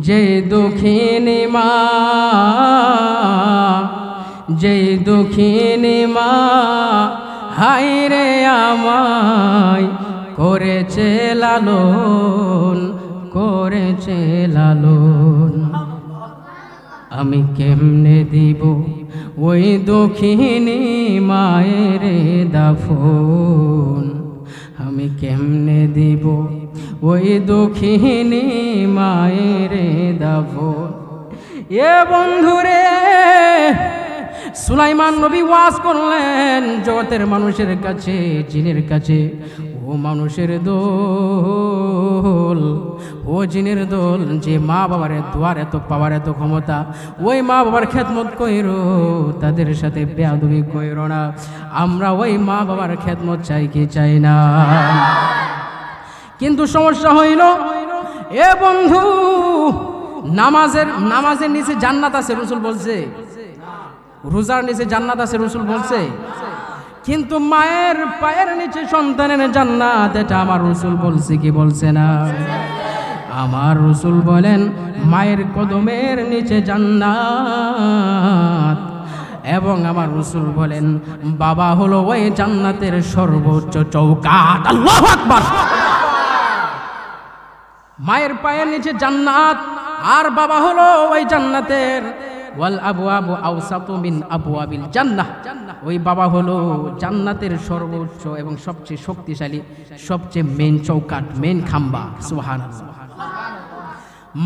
যে দুঃখিনী মা, যে দুঃখিনী মা হাই রে আমায় করেছে লালন করেছে লালন। আমি কেমনে দিব ওই দক্ষিণী মায়ের দাফন? আমি কেমনে দিব ওই দুঃখিনী মায়ের দাফন এ বন্ধুরে, সুলাইমান নবী ওয়াজ করলেন জগতের মানুষের কাছে, জিনের কাছে। ও মানুষের দোল, ও জিনের দোল, যে মা বাবার দোয়ার এত পাওয়ার এত ক্ষমতা, ওই মা বাবার খেদমত কইরো, তাদের সাথে বেয়াদবি কইরো না। আমরা ওই মা বাবার খেদমত চাই কি চাই না। কিন্তু সমস্যা হইল, এ বন্ধু, নামাজের নামাজের নিচে জান্নাত আছে, রসুল বলছে। রোজার নিচে জান্নাত আছে, রসুল বলছে। কিন্তু মায়ের পায়ের নিচে সন্তানের জান্নাত, এটা আমার রসুল বলছে কি বলছে না? আমার রসুল বলেন, মায়ের কদমের নিচে জান্নাত। এবং আমার রসুল বলেন, বাবা হলো ওই জান্নাতের সর্বোচ্চ চৌকাট আল্লাহু আকবার। মায়ের পায়ের নিচে জান্নাত। আর বাবা হলো ওই জান্নাতের। ওয়াল আবু আবু আউসাতু মিন আবু আবিল জান্নাহ। ওই বাবা হলো জান্নাতের সর্বোচ্চ এবং সবচেয়ে শক্তিশালী, সবচেয়ে মেন চৌকাট মেন খাম্বা। সুবহানাল্লাহ।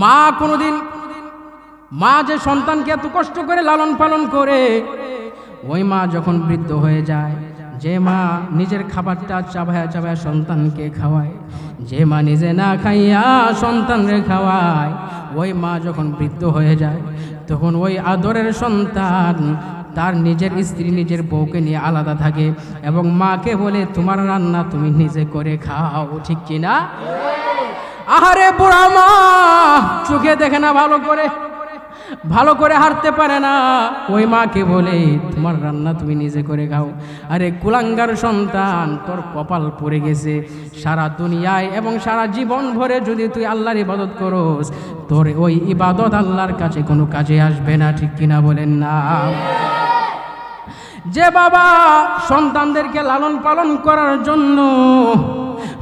মা কোনোদিন, মা যে সন্তানকে এত কষ্ট করে লালন পালন করে, ওই মা যখন বৃদ্ধ হয়ে যায় যে মা নিজের খাবারটা চাবায়া চাবায়া সন্তানকে খাওয়ায়, যে মা নিজে না খাইয়া সন্তানরে খাওয়ায়, ওই মা যখন বৃদ্ধ হয়ে যায়, তখন ওই আদরের সন্তান তার নিজের স্ত্রী নিজের বউকে নিয়ে আলাদা থাকে এবং মাকে বলে, তোমার রান্না তুমি নিজে করে খাও, ঠিক কিনা? আহারে বুড়া মা চোখে দেখে না ভালো করে। ভালো করে হারতে পারে না। ওই মাকে বলে, তোমার রান্না তুমি নিজে করে খাও। আরে কুলাঙ্গার সন্তান, তোর কপাল পড়ে গেছে। সারা দুনিয়ায় এবং সারা জীবন ভরে যদি তুই আল্লাহর ইবাদত করোস, তোর ওই ইবাদত আল্লাহর কাছে কোনো কাজে আসবে না, ঠিক কিনা বলেন না? যে বাবা সন্তানদেরকে লালন পালন করার জন্য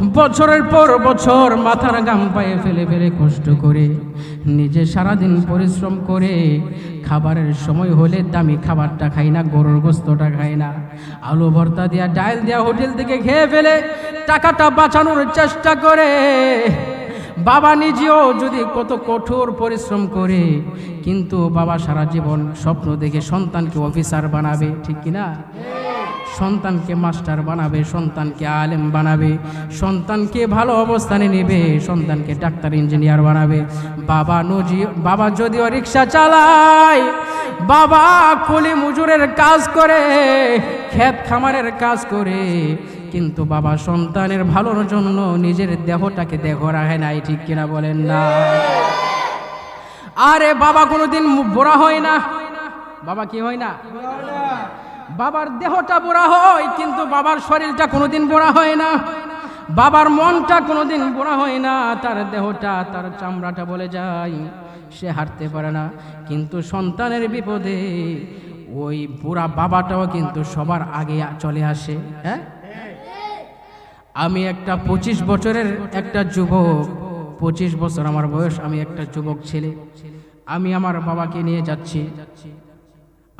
বছরের পর বছর মাথার গাম পায়ে ফেলে ফেলে কষ্ট করে, নিজে সারাদিন পরিশ্রম করে, খাবারের সময় হলে দামি খাবারটা খাই না, গরুর গোস্তটা খাই না। আলু ভর্তা দিয়া ডাল দিয়া হোটেল থেকে খেয়ে ফেলে টাকাটা বাঁচানোর চেষ্টা করে। বাবা নিজেও যদি কত কঠোর পরিশ্রম করে, কিন্তু বাবা সারা জীবন স্বপ্ন দেখে সন্তানকে অফিসার বানাবে, ঠিক কিনা? সন্তানকে মাস্টার বানাবে, সন্তানকে আলেম বানাবে, সন্তানকে ভালো অবস্থানে নেবে, সন্তানকে ডাক্তার, ইঞ্জিনিয়ার বানাবে। বাবা নজি, বাবা যদিও রিক্সা চালায়, বাবা কুলি মজুরের কাজ করে, ক্ষেত খামারের কাজ করে, কিন্তু বাবা সন্তানের ভালোর জন্য নিজের দেহটাকে দেহ রাখে নাই, ঠিক কিনা বলেন না? আরে বাবা কোনোদিন বোরা হয় না। বাবা কি হয় না? বাবার দেহটা বোরা হয়, কিন্তু বাবার শরীরটা কোনোদিন বোরা হয় না। বাবার মনটা কোনোদিন বোরা হয় না, তার দেহটা, তার চামড়াটা বলে যায়, সে হাঁটতে পারে না। কিন্তু সন্তানের বিপদে ওই বুড়া বাবাটাও কিন্তু সবার আগে চলে আসে হ্যাঁ? আমি একটা পঁচিশ বছরের একটা যুবক, পঁচিশ বছর আমার বয়স, আমি একটা যুবক ছেলে। আমি আমার বাবাকে নিয়ে যাচ্ছি।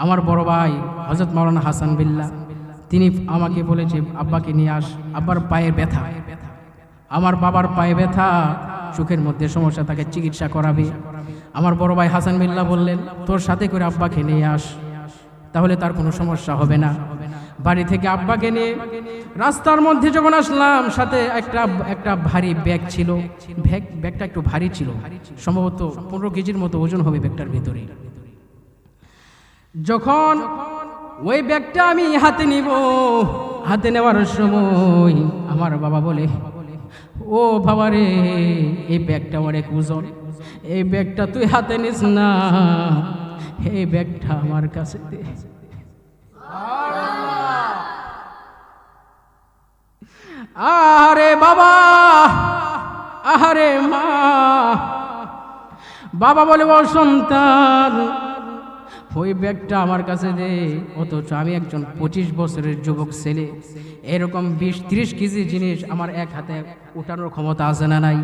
আমার বড় ভাই হজরত মাওলানা হাসান বিল্লা তিনি আমাকে বলেছে, আব্বাকে নিয়ে আস, আব্বার পায়ে ব্যথা। আমার বাবার পায়ে ব্যথা, চোখের মধ্যে সমস্যা, তাকে চিকিৎসা করাবে। আমার বড় ভাই হাসান বিল্লা বললেন, তোর সাথে করে আব্বাকে নিয়ে আস, তাহলে তার কোনো সমস্যা হবে না। বাড়ি থেকে আব্বাকে নিয়ে রাস্তার মধ্যে যখন আসলাম, সাথে একটা একটা ভারী ব্যাগ ছিল। ব্যাগ, ব্যাগটা একটু ভারী ছিল। সম্ভবত পনেরো কেজির মতো ওজন হবে ব্যাগটার ভিতরে। যখন ওই ব্যাগটা আমি হাতে নিব, হাতে নেওয়ার সময় আমার বাবা বলে, ও বাবা রে, এই ব্যাগটা অনেক ওজন, এই ব্যাগটা তুই হাতে নিস না, এই ব্যাগটা আমার কাছে দে। আরে বাবা, আহারে মা, বাবা বলে, ও সন্তান ওই ব্যাগটা আমার কাছে দে, অথচ আমি একজন পঁচিশ বছরের যুবক ছেলে। এরকম বিশ ত্রিশ কেজি জিনিস আমার এক হাতে উঠানোর ক্ষমতা আছে না নাই?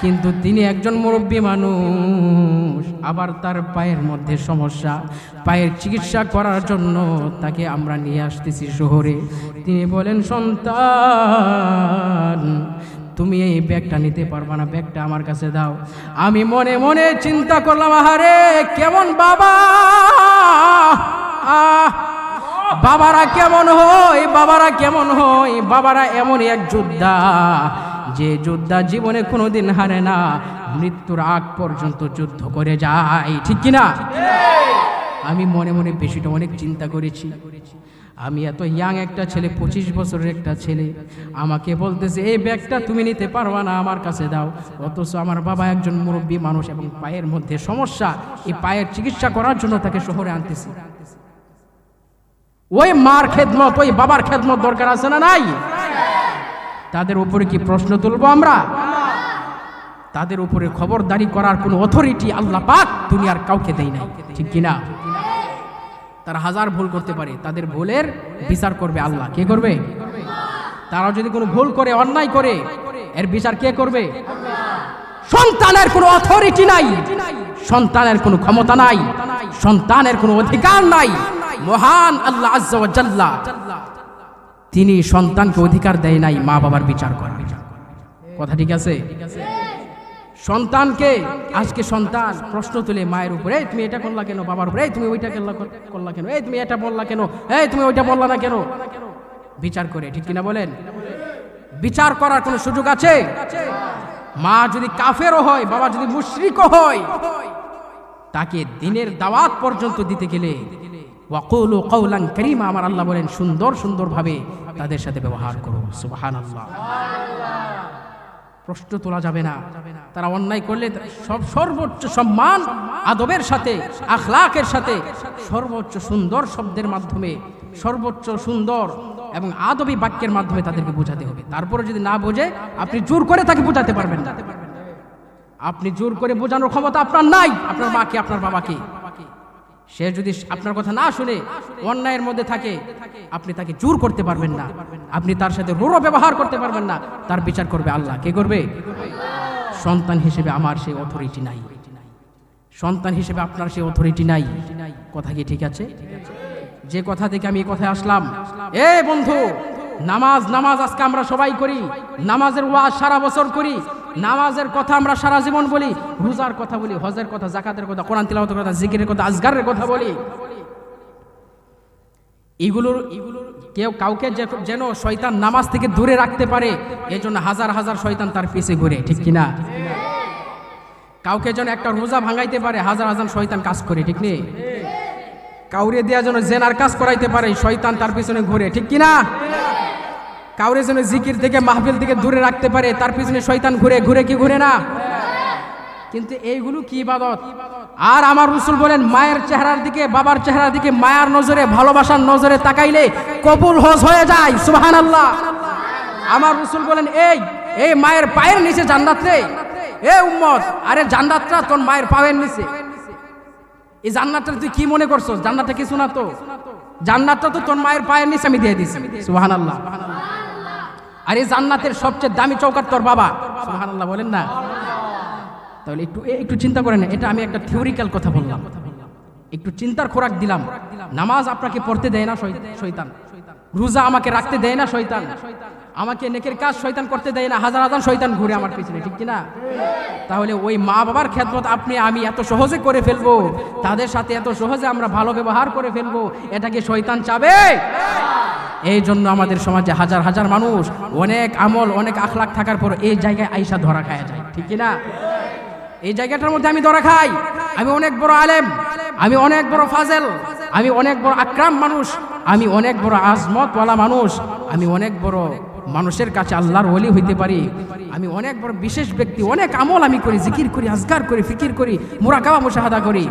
কিন্তু তিনি একজন মুরব্বী মানুষ, আবার তার পায়ের মধ্যে সমস্যা। পায়ের চিকিৎসা করার জন্য তাকে আমরা নিয়ে আসতেছি শহরে। তিনি বলেন, সন্তান তুমি এই ব্যাগটা নিতে পারবা না, ব্যাগটা আমার কাছে দাও। আমি মনে মনে চিন্তা করলাম, আহারে, কেমন বাবা? বাবারা কেমন হয়, বাবারা কেমন হয়, বাবারা এমনই এক যোদ্ধা। যে যোদ্ধা জীবনে কোনোদিন হারে না, মৃত্যুর আগ পর্যন্ত যুদ্ধ করে যায়। ঠিক কিনা? আমি মনে মনে বেশিটা অনেক চিন্তা করেছি। আমি এত ইয়াং একটা ছেলে, পঁচিশ বছরের একটা ছেলে। আমাকে বলতেছে, এই ব্যাগটা তুমি নিতে পারবা না, আমার কাছে দাও। অথচ আমার বাবা একজন মুরব্বী মানুষ এবং পায়ের মধ্যে সমস্যা, এই পায়ের চিকিৎসা করার জন্য তাকে শহরে আনতেছি। ওই মার খেদমত, ওই বাবার খেদমত দরকার আছে না নাই? তাদের উপরে কি প্রশ্ন তুলবো আমরা? তাদের উপরে খবরদারি করার কোনো অথরিটি আল্লাহ পাক দুনিয়ার কাউকে দেয় নাই। ঠিক কিনা? তারা হাজার ভুল করতে পারে, তাদের ভুলের বিচার করবে আল্লাহ। কে করবে? তারা যদি কোনো ভুল করে, অন্যায় করে, এর বিচার কে করবে? সন্তানের কোনো অথরিটি নাই, সন্তানের কোনো ক্ষমতা নাই, সন্তানের কোনো অধিকার নাই। মহান আল্লাহ জাল্লা। তিনি সন্তানকে অধিকার দেয় নাই মা বাবার বিচার করার। কথা ঠিক আছে? সন্তানকে আজকে সন্তান প্রশ্ন তুলে মায়ের উপরে "এই, তুমি এটা করলা কেন? বাবার উপরে "এই, তুমি ওইটা করলা করলা কেন? এই তুমি এটা বললা কেন? এই তুমি ওইটা বললা না কেন? বিচার করে ঠিক কিনা বলেন? বিচার করার কোনো সুযোগ আছে? মা যদি কাফেরও হয় বাবা যদি মুশরিকও হয় তাকে দিনের দাওয়াত পর্যন্ত দিতে গেলে ওয়াকুলু কৌলান করিমা আমার আল্লাহ বলেন সুন্দর সুন্দরভাবে তাদের সাথে ব্যবহার করো। সুবহান আল্লাহ প্রশ্ন তোলা যাবে না। তারা অন্যায় করলে সব সর্বোচ্চ সম্মান আদবের সাথে, আখলাকের সাথে, সর্বোচ্চ সুন্দর শব্দের মাধ্যমে, সর্বোচ্চ সুন্দর এবং আদবী বাক্যের মাধ্যমে তাদেরকে বোঝাতে হবে। তারপরে যদি না বোঝে, আপনি জোর করে তাকে বোঝাতে পারবেন আপনি জোর করে বোঝানোর ক্ষমতা আপনার নাই। আপনার মাকে আপনার বাবাকে সে যদি আপনার কথা না শুনে অন্যায়ের মধ্যে থাকে, আপনি তাকে জোর করতে পারবেন না। আপনি তার সাথে রোরো ব্যবহার করতে পারবেন না। তার বিচার করবে আল্লাহ। কে করবে? সন্তান হিসেবে আমার সেই অথরিটি নাই। সন্তান হিসেবে আপনার সেই অথরিটি নাই। কথা কি ঠিক আছে? যে কথা থেকে আমি কথায় আসলাম, এ বন্ধু, নামাজ নামাজ আজকে আমরা সবাই করি। নামাজের ওয়াজ সারা বছর করি। নামাজের কথা আমরা সারা জীবন বলি, রোজার কথা বলি, হজের কথা জাকাতের কথা, কোরআন তিলাওয়াতের কথা, জিকিরের কথা, আজগারের কথা বলি। এগুলোর কেউ কাউকে যেন শয়তান নামাজ থেকে দূরে রাখতে পারে, এজন্য হাজার হাজার শয়তান তার পিছে ঘুরে, ঠিক কিনা কাউকে যেন একটা রোজা ভাঙাইতে পারে, হাজার হাজার শয়তান কাজ করে, ঠিক নেই? কাউরে দেওয়া যেন জেনার কাজ করাইতে পারে, শয়তান তার পিছনে ঘুরে, ঠিক কিনা কাউরে যেন জিকির থেকে মাহফিল থেকে দূরে রাখতে পারে, তার পিছনে শয়তান ঘুরে ঘুরে কি ঘুরে না? কিন্তু এইগুলো কি ইবাদত? আর আমার রসুল বলেন, মায়ের চেহারার দিকে, বাবার চেহারার দিকে মায়ার নজরে, ভালোবাসার নজরে তাকাইলে কবুল হজ হয়ে যায় সুবহান আল্লাহ আমার রসুল বলেন, এই এই মায়ের পায়ের নিচে জান্নাত এ উম্মত, আরে জান্নাতটা তোর মায়ের পায়ের নিচে। এই জান্নাতটা তুই কি মনে করছস? জান্নাতটা কিছু না তো। জান্নাতটা তো তোর মায়ের পায়ের নিচে আমি দিয়ে দিছি সুবহান আল্লাহ আর এই জান্নাতের সবচেয়ে দামি চৌকাট তোর বাবা। সুবহান আল্লাহ বলেন না? তাহলে একটু একটু চিন্তা করেন, এটা আমি একটা থিওরিক্যাল কথা বললাম। একটু চিন্তার খোরাক দিলাম। নামাজ আপনাকে পড়তে দেয় না শৈতান। রোজা আমাকে রাখতে দেয় না শৈতান। আমাকে নেকের কাজ শয়তান করতে দেয় না। হাজার হাজার শয়তান ঘুরে আমার পিছনে, ঠিক কিনা? তাহলে ওই মা বাবার খেদমত আপনি, আমি এত সহজে করে ফেলব। তাদের সাথে এত সহজে আমরা ভালো ব্যবহার করে ফেলব। এটাকে শয়তান চাবে? এই জন্য আমাদের সমাজে হাজার হাজার মানুষ অনেক আমল, অনেক আখলাখ থাকার পর এই জায়গায় আইসা ধরা খায়া যায়। ঠিক না এই জায়গাটার মধ্যে আমি ধরা খাই। আমি অনেক বড় আলেম, আমি অনেক বড় ফাজেল, আমি অনেক বড় আক্রাম মানুষ, আমি অনেক বড় আজমতওয়ালা মানুষ, আমি অনেক বড় মানুষের কাছে আল্লাহর ওলি হইতে পারি। আমি অনেক বড় বিশেষ ব্যক্তি, অনেক আমল আমি করি, জিকির করি, আজগার করি, ফিকির করি মুরাকাবা মুশাহাদা করি।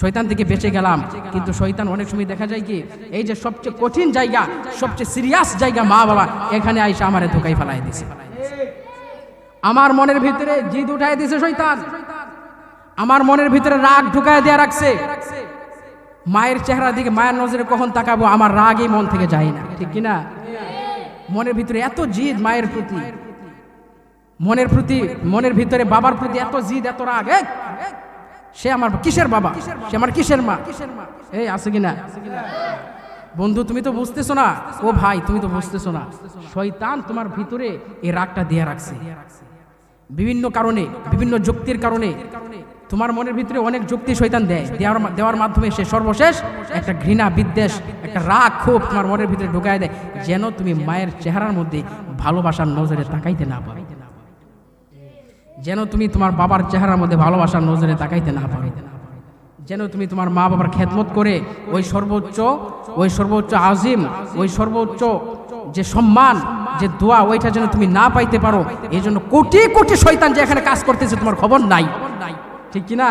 শয়তান থেকে বেঁচে গেলাম। কিন্তু শয়তান অনেক সময় দেখা যায় কি, এই যে সবচেয়ে কঠিন জায়গা, সবচেয়ে সিরিয়াস জায়গা মা বাবা, এখানে আইসা আমারে ধোকাই ফেলাই দিছে। আমার মনের ভিতরে জিদ উঠাই দিছে শৈতান আমার মনের ভিতরে রাগ ঢুকায় দেয়া রাখছে। মায়ের চেহারা দিকে, মায়ের নজরে কখন তাকাবো, আমার রাগই মন থেকে যায় না। ঠিক কিনা মনের ভিতরে এত জিদ মায়ের প্রতি। মনের প্রতি, মনের ভিতরে বাবার প্রতি এত জিদ, এত রাগ! সে আমার কিসের বাবা? সে আমার কিসের মা? এই, আছে কিনা? বন্ধু, তুমি তো বুঝতেছো না। ও ভাই, তুমি তো বুঝতেছো না। শয়তান তোমার ভিতরে এই রাগটা দিয়ে রাখছে। বিভিন্ন কারণে, বিভিন্ন যুক্তির কারণে তোমার মনের ভিতরে অনেক যুক্তি শয়তান দেয়। দেওয়ার দেওয়ার মাধ্যমে সে সর্বশেষ একটা ঘৃণা, বিদ্বেষ, একটা রাগ ক্ষোভ তোমার মনের ভিতরে ঢুকায় দেয়। যেন তুমি মায়ের চেহারার মধ্যে ভালোবাসার নজরে তাকাইতে না পারো। যেন তুমি তোমার বাবার চেহারার মধ্যে ভালোবাসার নজরে তাকাইতে না পারো। যেন তুমি তোমার মা বাবার খেদমত করে ওই সর্বোচ্চ ওই সর্বোচ্চ আজিম, ওই সর্বোচ্চ যে সম্মান, যে দোয়া, ওইটা যেন তুমি না পাইতে পারো এই জন্য কোটি কোটি শৈতান যে এখানে কাজ করতেছে, তোমার খবর নাই। ঠিক কি না